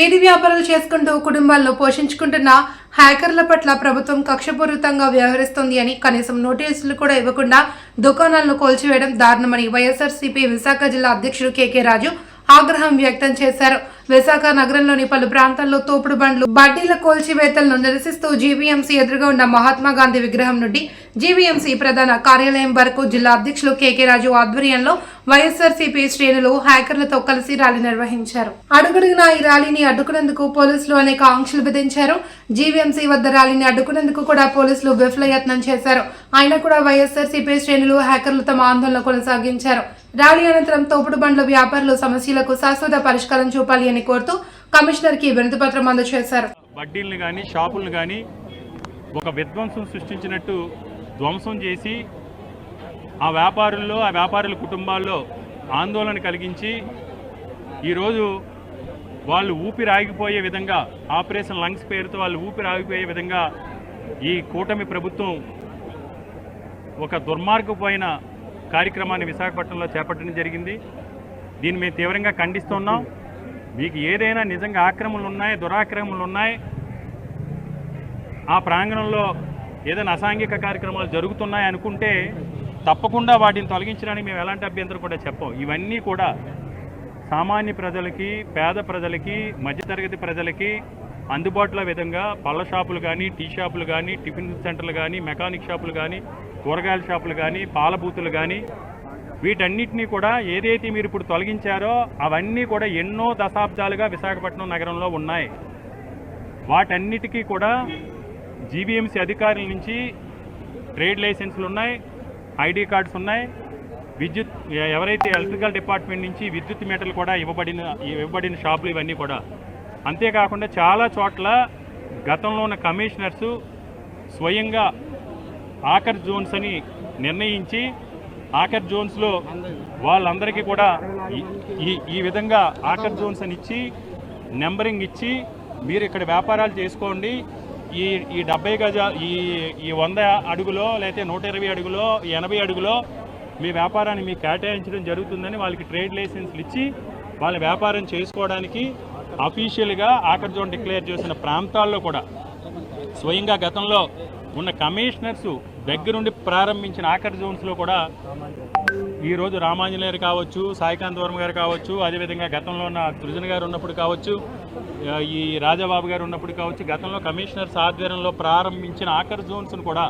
వీధి వ్యాపారాలు చేసుకుంటూ కుటుంబాలను పోషించుకుంటున్న హ్యాకర్ల పట్ల ప్రభుత్వం కక్షపూరితంగా వ్యవహరిస్తోంది అని కనీసం నోటీసులు కూడా ఇవ్వకుండా దుకాణాలను కోల్చివేయడం దారుణమని వైఎస్ఆర్సీపీ విశాఖ జిల్లా అధ్యక్షుడు కేకే రాజు ఆగ్రహం వ్యక్తం చేశారు. విశాఖ నగరంలోని పలు ప్రాంతాల్లో తోపుడు బండ్లు బడ్డీల కోల్చివేతలను నిరసిస్తూ జీవీఎంసీ ఎదురుగా ఉన్న మహాత్మా గాంధీ విగ్రహం నుండి జీవీఎంసీ ప్రధాన కార్యాలయం వరకు జిల్లా అధ్యక్షులు కేకే రాజు ఆధ్వర్యంలో వైఎస్ఆర్సీపీ శ్రేణులు హ్యాకర్లతో కలిసి ర్యాలీ నిర్వహించారు. అడుగడుగునా ఈ ర్యాలీని అడ్డుకునేందుకు పోలీసులు అనేక ఆంక్షలు విధించారు. జీవీఎంసీ వద్ద ర్యాలీని అడ్డుకునేందుకు కూడా పోలీసులు విఫల యత్నం చేశారు. అయినా కూడా వైఎస్ఆర్సీపీ శ్రేణులు హ్యాకర్లు తమ ఆందోళన కొనసాగించారు. ర్యాలీ అనంతరం తోపుడు బండ్ల వ్యాపారులు సమస్యలకు శాశ్వత పరిష్కారం చూపాలి అని కోరుతూ కమిషనర్కి వినతిపత్రం అందజేశారు. వడ్డీలను కానీ షాపులను కానీ ఒక విధ్వంసం సృష్టించినట్టు ధ్వంసం చేసి ఆ వ్యాపారుల్లో ఆ వ్యాపారుల కుటుంబాల్లో ఆందోళన కలిగించి ఈరోజు వాళ్ళు ఊపిరి ఆగిపోయే విధంగా ఆపరేషన్ లంగ్స్ పేరుతో వాళ్ళు ఊపిరి ఆగిపోయే విధంగా ఈ కూటమి ప్రభుత్వం ఒక దుర్మార్గపోయిన కార్యక్రమాన్ని విశాఖపట్నంలో చేపట్టడం జరిగింది. దీన్ని మేము తీవ్రంగా ఖండిస్తున్నాం. మీకు ఏదైనా నిజంగా ఆక్రమణలు ఉన్నాయి దురాక్రమణలు ఉన్నాయి ఆ ప్రాంగణంలో ఏదైనా అసాంఘిక కార్యక్రమాలు జరుగుతున్నాయి అనుకుంటే తప్పకుండా వాటిని తొలగించడానికి మేము ఎలాంటి అభ్యంతరం కూడా చెప్పం. ఇవన్నీ కూడా సామాన్య ప్రజలకి పేద ప్రజలకి మధ్యతరగతి ప్రజలకి అందుబాటులో విధంగా పళ్ళ షాపులు కానీ టీ షాపులు కానీ టిఫిన్ సెంటర్లు కానీ మెకానిక్ షాపులు కానీ కూరగాయల షాపులు కానీ పాల బూతులు కానీ వీటన్నిటినీ కూడా ఏదైతే మీరు ఇప్పుడు తొలగించారో అవన్నీ కూడా ఎన్నో దశాబ్దాలుగా విశాఖపట్నం నగరంలో ఉన్నాయి. వాటన్నిటికీ కూడా జీబీఎంసీ అధికారుల నుంచి ట్రేడ్ లైసెన్సులు ఉన్నాయి ఐడి కార్డ్స్ ఉన్నాయి. విద్యుత్ ఎవరైతే ఎలక్ట్రికల్ డిపార్ట్మెంట్ నుంచి విద్యుత్ మీటర్లు కూడా ఇవ్వబడిన ఇవ్వబడిన షాపులు ఇవన్నీ కూడా. అంతేకాకుండా చాలా చోట్ల గతంలో ఉన్న కమిషనర్సు స్వయంగా ఆకర్ జోన్స్ అని నిర్ణయించి ఆకర్ జోన్స్లో వాళ్ళందరికీ కూడా ఈ- ఈ విధంగా ఆకర్ జోన్స్ అని ఇచ్చి నెంబరింగ్ ఇచ్చి మీరు ఇక్కడ వ్యాపారాలు చేసుకోండి. ఈ ఈ డెబ్బై గజ ఈ ఈ వంద అడుగులో లేకపోతే నూట ఇరవై అడుగులో ఎనభై అడుగులో మీ వ్యాపారాన్ని మీకు కేటాయించడం జరుగుతుందని వాళ్ళకి ట్రేడ్ లైసెన్స్లు ఇచ్చి వాళ్ళ వ్యాపారం చేసుకోవడానికి అఫీషియల్గా ఆకర్ జోన్ డిక్లేర్ చేసిన ప్రాంతాల్లో కూడా స్వయంగా గతంలో ఉన్న కమిషనర్స్ దగ్గరుండి ప్రారంభించిన ఆఖరి జోన్స్లో కూడా ఈరోజు రామాంజనేయులు కావచ్చు సాయికాంత్ వర్మ గారు కావచ్చు అదేవిధంగా గతంలో ఉన్న సృజన్ గారు ఉన్నప్పుడు కావచ్చు ఈ రాజాబాబు గారు ఉన్నప్పుడు కావచ్చు గతంలో కమిషనర్స్ ఆధ్వర్యంలో ప్రారంభించిన ఆఖరి జోన్స్ను కూడా